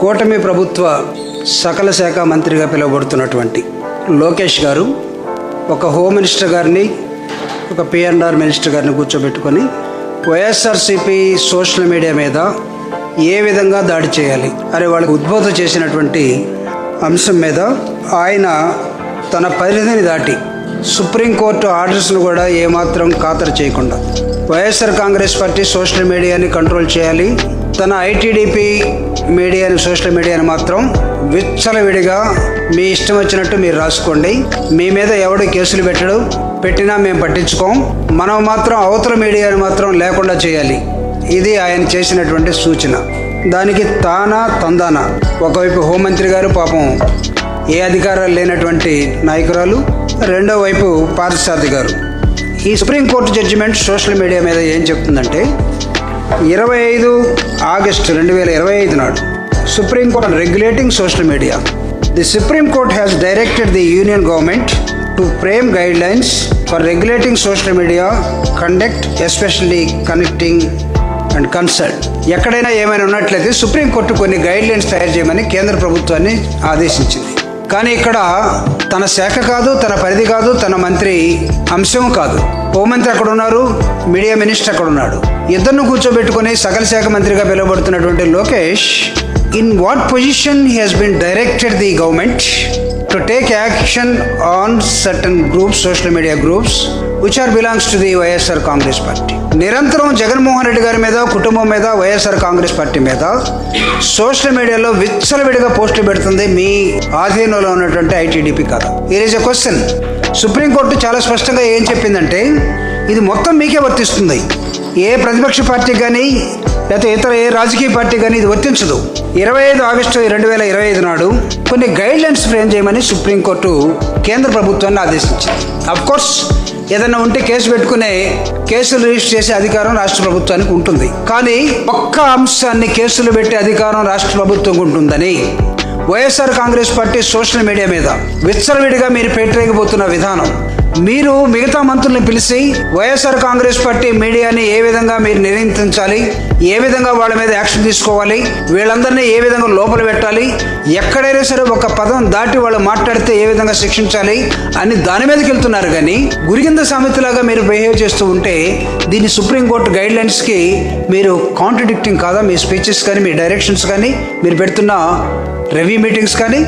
కూటమి ప్రభుత్వ సకల శాఖ మంత్రిగా పిలువబడుతున్నటువంటి లోకేష్ గారు ఒక హోమ్ మినిస్టర్ గారిని ఒక పిఎన్ఆర్ మినిస్టర్ గారిని కూర్చోబెట్టుకొని వైఎస్ఆర్సీపీ సోషల్ మీడియా మీద ఏ విధంగా దాడి చేయాలి అని వాళ్ళకి ఉద్బోధన చేసినటువంటి అంశం మీద ఆయన తన పరిధిని దాటి సుప్రీంకోర్టు ఆర్డర్స్ను కూడా ఏమాత్రం ఖాతరు చేయకుండా వైఎస్ఆర్ కాంగ్రెస్ పార్టీ సోషల్ మీడియాని కంట్రోల్ చేయాలి తన ఐటీడీపీ మీడియాను సోషల్ మీడియాను మాత్రం విచ్చలవిడిగా మీ ఇష్టం వచ్చినట్టు మీరు రాసుకోండి. మీ మీద ఎవడు కేసులు పెట్టడు పెట్టినా మేము పట్టించుకోం. మనం మాత్రం అవతల మీడియాను మాత్రం లేకుండా చేయాలి. ఇది ఆయన చేసినటువంటి సూచన. దానికి తానా తందానా. ఒకవైపు హోంమంత్రి గారు పాపం ఏ అధికారాలు లేనటువంటి నాయకురాలు రెండో వైపు పార్థసారథి గారు. ఈ సుప్రీంకోర్టు జడ్జిమెంట్ సోషల్ మీడియా మీద ఏం చెప్తుందంటే ఇరవై ఐదు ఆగస్టు రెండు వేల ఇరవై ఐదు నాడు supreme court regulating social media. The supreme court has directed the union government to frame guidelines for regulating social media conduct especially connecting and consult ఎక్కడైనా ఏమైనా ఉన్నట్లయితే సుప్రీంకోర్టు కొన్ని గైడ్ లైన్స్ తయారు చేయమని కేంద్ర ప్రభుత్వాన్ని ఆదేశించింది. కానీ ఇక్కడ తన శాఖ కాదు తన పరిధి కాదు తన మంత్రి అంశం కాదు. హోంమంత్రి అక్కడ ఉన్నారు మీడియా మినిస్టర్ అక్కడ ఉన్నాడు ఇద్దరును కూర్చోబెట్టుకుని సకల శాఖ మంత్రిగా పిలువబడుతున్నటువంటి Lokesh in what position he has been directed the government to take action on certain groups social media groups which are belongs to the YSR Congress Party నిరంతరం జగన్మోహన్ రెడ్డి గారి మీద కుటుంబం మీద వైఎస్ఆర్ కాంగ్రెస్ పార్టీ మీద సోషల్ మీడియాలో విచ్చలవిడిగా పోస్టులు పెడుతుంది మీ ఆధీనంలో ఉన్నటువంటి ఐటీడీపీ కథ it is a question supreme court చాలా స్పష్టంగా ఏం చెప్పిందంటే ఇది మొత్తం మీకే వర్తిస్తుంది. ఏ ప్రతిపక్ష పార్టీ కానీ లేకపోతే ఇతర ఏ రాజకీయ పార్టీ కానీ ఇది వర్తించదు. ఇరవై ఐదు ఆగస్టు రెండు వేల ఇరవై ఐదు నాడు కొన్ని గైడ్ లైన్స్ ఫ్రేమ్ చేయమని సుప్రీంకోర్టు కేంద్ర ప్రభుత్వాన్ని ఆదేశించింది. అఫ్ కోర్స్ ఏదైనా ఉంటే కేసు పెట్టుకునే కేసులు రిజిస్టర్ చేసే అధికారం రాష్ట్ర ప్రభుత్వానికి ఉంటుంది. కానీ ఒక్క అంశాన్ని కేసులు పెట్టే అధికారం రాష్ట్ర ప్రభుత్వం ఉంటుందని YSR Congress party social media మీద విచ్చలవిడిగా మీరు పెట్టలేకపోతున్న విధానం. మీరు మిగతా మంత్రుల్ని పిలిచి వైఎస్ఆర్ కాంగ్రెస్ పార్టీ మీడియాని ఏ విధంగా మీరు నియంత్రించాలి ఏ విధంగా వాళ్ళ మీద యాక్షన్ తీసుకోవాలి వీళ్ళందరినీ ఏ విధంగా లోపల పెట్టాలి ఎక్కడైనా సరే ఒక పదం దాటి వాళ్ళు మాట్లాడితే ఏ విధంగా శిక్షించాలి అని దాని మీదకి వెళ్తున్నారు కానీ గురిగింద సామెతలాగా మీరు బిహేవ్ చేస్తూ ఉంటే దీన్ని సుప్రీంకోర్టు గైడ్ లైన్స్కి మీరు కాంట్రడిక్టింగ్ కాదా మీ స్పీచెస్ కానీ మీ డైరెక్షన్స్ కానీ మీరు పెడుతున్న రెవీ మీటింగ్స్ కానీ?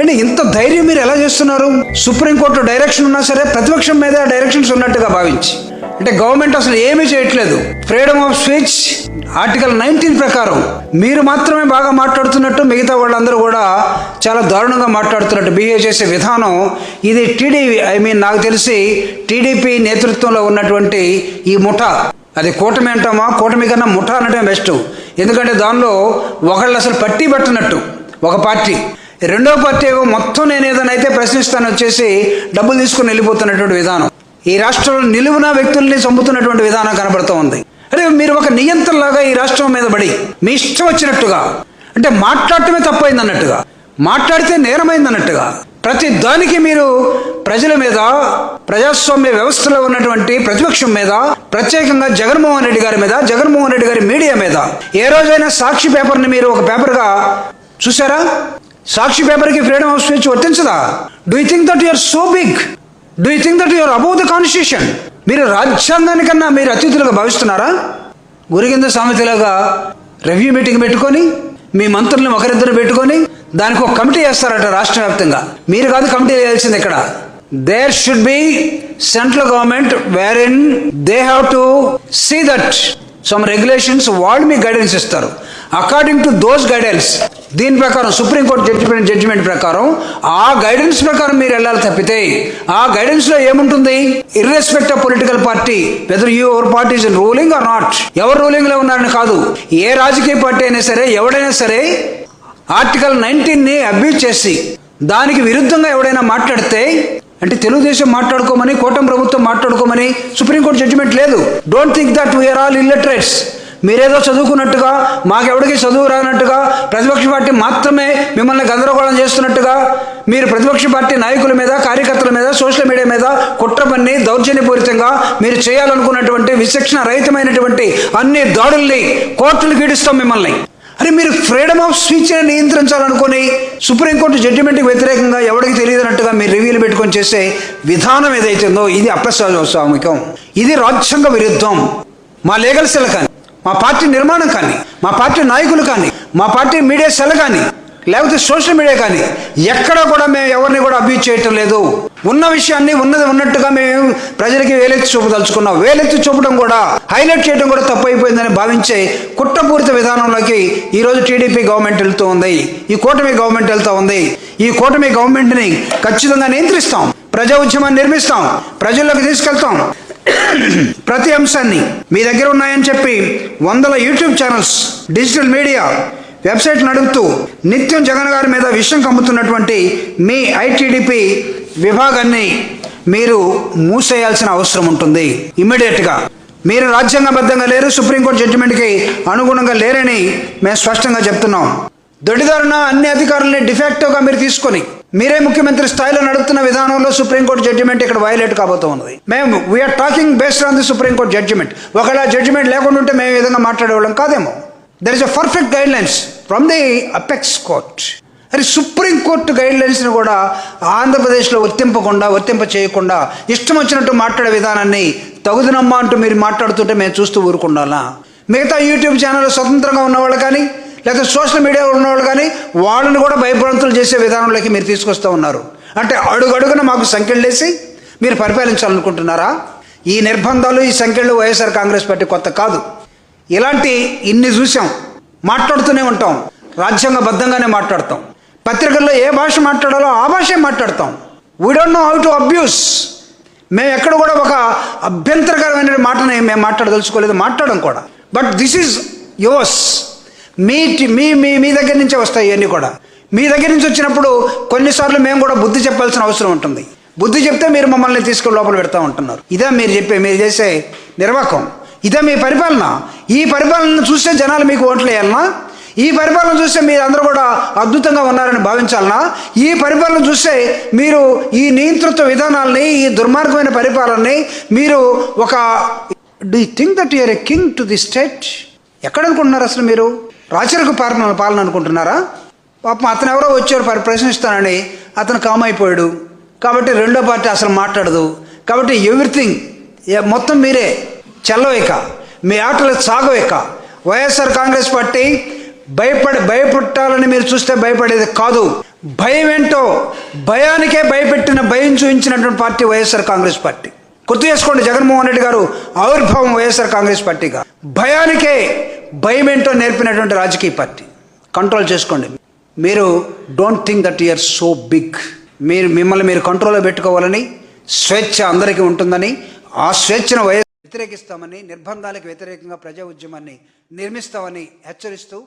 అంటే ఇంత ధైర్యం మీరు ఎలా చేస్తున్నారు? సుప్రీంకోర్టు డైరెక్షన్ ఉన్నా సరే ప్రతిపక్షం మీద డైరెక్షన్స్ ఉన్నట్టుగా భావించి. అంటే గవర్నమెంట్ అసలు ఏమీ చేయట్లేదు. Freedom of speech article nineteen ప్రకారం మీరు మాత్రమే బాగా మాట్లాడుతున్నట్టు మిగతా వాళ్ళందరూ కూడా చాలా దారుణంగా మాట్లాడుతున్నట్టు బిహేవ్ చేసే విధానం ఇది టీడీపీ ఐ మీన్ నాకు తెలిసి టీడీపీ నేతృత్వంలో ఉన్నటువంటి ఈ ముఠా. అది కూటమి అంటామా? కూటమి కన్నా ముఠా అనటమే బెస్ట్ ఎందుకంటే దానిలో ఒకళ్ళు అసలు పట్టి పట్టినట్టు. ఒక పార్టీ. రెండో పార్టీ ఏమో మొత్తం నేను ఏదైనా అయితే ప్రశ్నిస్తాను వచ్చేసి డబ్బులు తీసుకుని వెళ్ళిపోతున్నటువంటి విధానం. ఈ రాష్ట్రంలో నిలువున వ్యక్తుల్ని చంపుతున్నటువంటి విధానం కనబడుతూ ఉంది. అంటే మీరు ఒక నియంత్రణలాగా ఈ రాష్ట్రం మీద పడి మీ ఇష్టం వచ్చినట్టుగా అంటే మాట్లాడటమే తప్పైంది అన్నట్టుగా మాట్లాడితే నేరమైంది అన్నట్టుగా ప్రతి దానికి మీరు ప్రజల మీద ప్రజాస్వామ్య వ్యవస్థలో ఉన్నటువంటి ప్రతిపక్షం మీద ప్రత్యేకంగా జగన్మోహన్ రెడ్డి గారి మీద జగన్మోహన్ రెడ్డి గారి మీడియా మీద ఏ రోజైనా సాక్షి పేపర్ని మీరు ఒక పేపర్గా చూసారా సాక్షి పేపర్కి freedom of speech వర్తించదా? Do you think that you're so big do you think that you're above the constitution మీరు రాజ్యాంగానికన్నా మీరు అతిథులుగా భావిస్తున్నారా? గురికింద సామెతలాగా రివ్యూ మీటింగ్ పెట్టుకొని మీ మంత్రులను ఒకరిద్దరు పెట్టుకొని దానికి ఒక కమిటీ వేస్తారట రాష్ట్ర వ్యాప్తంగా. మీరు కాదు కమిటీ వేయాల్సింది ఇక్కడ. There should be central government where in they have to see that some regulations వాళ్ళు మీకు గైడెన్స్ ఇస్తారు. అకార్డింగ్ టు దోస్ గైడెన్స్ దీని ప్రకారం సుప్రీంకోర్టు జడ్జిమెంట్ జడ్జిమెంట్ ప్రకారం ఆ గైడెన్స్ ప్రకారం మీరు వెళ్ళాలి తప్పితే ఆ గైడెన్స్లో ఏముంటుంది? Irrespective of political party whether your party is ruling or not ఎవరు రూలింగ్లో ఉన్నారని కాదు. ఏ రాజకీయ పార్టీ అయినా సరే ఎవడైనా సరే ఆర్టికల్ నైన్టీన్ని అబ్యూజ్ చేసి దానికి విరుద్ధంగా ఎవడైనా మాట్లాడితే అంటే తెలుగుదేశం మాట్లాడుకోమని కూటమి ప్రభుత్వం మాట్లాడుకోమని సుప్రీంకోర్టు జడ్జిమెంట్ లేదు. Don't think that we are all illiterates మీరేదో చదువుకున్నట్టుగా మాకెవడికి చదువు రానట్టుగా ప్రతిపక్ష పార్టీ మాత్రమే మిమ్మల్ని గందరగోళం చేస్తున్నట్టుగా మీరు ప్రతిపక్ష పార్టీ నాయకుల మీద కార్యకర్తల మీద సోషల్ మీడియా మీద కుట్ర పన్ని దౌర్జన్యపూరితంగా మీరు చేయాలనుకున్నటువంటి విచక్షణ రహితమైనటువంటి అన్ని దాడుల్ని కోర్టులు గీడిస్తాం మిమ్మల్ని. అరే మీరు ఫ్రీడమ్ ఆఫ్ స్పీచ్ని నియంత్రించాలనుకుని సుప్రీంకోర్టు జడ్జిమెంట్కి వ్యతిరేకంగా ఎవరికి తెలియదన్నట్టుగా మీరు రివ్యూలు పెట్టుకొని చేసే విధానం ఏదైతుందో ఇది అప్రస్వామికం ఇది రాజ్యాంగ విరుద్ధం. మా లీగల్ సెల్ కానీ. మా పార్టీ నిర్మాణం కానీ మా పార్టీ నాయకులు కానీ మా పార్టీ మీడియా సెల్ కానీ లేకపోతే సోషల్ మీడియా కానీ ఎక్కడ కూడా మేము ఎవరిని కూడా అబ్యూజ్ చేయటం లేదు. ఉన్న విషయాన్ని ఉన్నది ఉన్నట్టుగా మేము ప్రజలకి వేలెత్తి చూపదలుచుకున్నాం. వేలెత్తి చూపడం కూడా హైలైట్ చేయడం కూడా తప్పు అయిపోయిందని భావించే కుట్రపూరిత విధానంలోకి ఈరోజు టీడీపీ గవర్నమెంట్ వెళ్తూ ఉంది. ఈ కూటమి గవర్నమెంట్ వెళ్తూ ఉంది. ఈ కూటమి గవర్నమెంట్ని ఖచ్చితంగా నియంత్రిస్తాం. ప్రజా ఉద్యమాన్ని నిర్మిస్తాం. ప్రజల్లోకి తీసుకెళ్తాం. ప్రతి అంశాన్ని మీ దగ్గర ఉన్నాయని చెప్పి వందల YouTube channels digital media website నడుపుతూ నిత్యం జగన్ గారి మీద విషయం కమ్ముతున్నటువంటి మీ ఐటీడీపీ విభాగాన్ని మీరు మూసేయాల్సిన అవసరం ఉంటుంది. ఇమ్మీడియట్గా మీరు రాజ్యాంగబద్ధంగా లేరు సుప్రీంకోర్టు జడ్జిమెంట్కి అనుగుణంగా లేరని మేము స్పష్టంగా చెప్తున్నాం. దొడిదారున అన్ని అధికారుల్ని డిఫెక్టివ్గా మీరు తీసుకొని మీరే ముఖ్యమంత్రి స్థాయిలో నడుపుతున్న విధానంలో సుప్రీంకోర్టు జడ్జిమెంట్ ఇక్కడ వైలేట్ కాబోతూ ఉన్నది. మేము we're talking based on the supreme court judgement ఒకవేళ జడ్జిమెంట్ లేకుండా ఉంటే మేము ఈ విధంగా మాట్లాడేవాళ్ళం కాదేమో. There is a perfect guidelines from the apex court అది సుప్రీంకోర్టు గైడ్ లైన్స్ని కూడా ఆంధ్రప్రదేశ్లో వర్తింపకుండా వర్తింప చేయకుండా ఇష్టం వచ్చినట్టు మాట్లాడే విధానాన్ని తగుదనమ్మా అంటూ మీరు మాట్లాడుతుంటే మేము చూస్తూ ఊరుకుండాలా? మిగతా యూట్యూబ్ ఛానల్ స్వతంత్రంగా ఉన్నవాళ్ళు కానీ లేకపోతే సోషల్ మీడియా ఉన్నవాళ్ళు కానీ వాళ్ళని కూడా భయభ్రాంతులు చేసే విధానంలోకి మీరు తీసుకొస్తూ ఉన్నారు. అంటే అడుగడుగున మాకు సంఖ్యలేసి మీరు పరిపాలించాలనుకుంటున్నారా? ఈ నిర్బంధాలు ఈ సంఖ్యలు వైఎస్ఆర్ కాంగ్రెస్ పార్టీ కొత్త కాదు. ఇలాంటి ఇన్ని చూసాం మాట్లాడుతూనే ఉంటాం రాజ్యాంగబద్ధంగానే మాట్లాడతాం. పత్రికల్లో ఏ భాష మాట్లాడాలో ఆ భాషే మాట్లాడతాం. We don't know how to abuse మేము ఎక్కడ కూడా ఒక అభ్యంతరకరమైన మాటని మేము మాట్లాడదలుచుకోలేదు మాట్లాడడం కూడా. బట్ దిస్ ఈజ్ యువర్స్ మీ మీ మీ మీ దగ్గర నుంచే వస్తాయి ఇవన్నీ కూడా. మీ దగ్గర నుంచి వచ్చినప్పుడు కొన్నిసార్లు మేము కూడా బుద్ధి చెప్పాల్సిన అవసరం ఉంటుంది. బుద్ధి చెప్తే మీరు మమ్మల్ని తీసుకుని లోపల పెడతా ఉంటున్నారు. ఇదే మీరు చెప్పే మీరు చేసే నిర్వాహకం ఇదే మీ పరిపాలన. ఈ పరిపాలన చూస్తే జనాలు మీకు ఓట్లు వేయాలనా? ఈ పరిపాలన చూస్తే మీరు అందరూ కూడా అద్భుతంగా ఉన్నారని భావించాలనా? ఈ పరిపాలన చూస్తే మీరు ఈ నియంతృత్వ విధానాల్ని ఈ దుర్మార్గమైన పరిపాలనని మీరు ఒక do think that you are a king to the state ఎక్కడ అనుకుంటున్నారు అసలు మీరు? రాచరిక పాలన పాలన అనుకుంటున్నారా? పాపం అతను ఎవరో వచ్చారు పరి ప్రశ్నిస్తానని అతను కామ్ అయిపోయాడు కాబట్టి రెండో పార్టీ అసలు మాట్లాడదు. కాబట్టి ఎవ్రీథింగ్ మొత్తం మీరే. చెల్లవిక. మీ ఆటలు సాగవేక. వైఎస్ఆర్ కాంగ్రెస్ పార్టీ భయపడి భయపెట్టాలని మీరు చూస్తే భయపడేది కాదు. భయం ఏంటో? భయానికే భయపెట్టిన భయం చూపించినటువంటి పార్టీ వైఎస్ఆర్ కాంగ్రెస్ పార్టీ. గుర్తు చేసుకోండి జగన్మోహన్ రెడ్డి గారు ఆవిర్భావం వైఎస్ఆర్ కాంగ్రెస్ పార్టీగా. భయానికే భయం ఏంటో నేర్పినటువంటి రాజకీయ పార్టీ. కంట్రోల్ చేసుకోండి. మీరు don't think that you are so big మీరు మిమ్మల్ని మీరు కంట్రోల్లో పెట్టుకోవాలని స్వేచ్ఛ అందరికీ ఉంటుందని ఆ స్వేచ్ఛను వ్యతిరేకిస్తామని నిర్బంధాలకు వ్యతిరేకంగా ప్రజా ఉద్యమాన్ని నిర్మిస్తామని హెచ్చరిస్తూ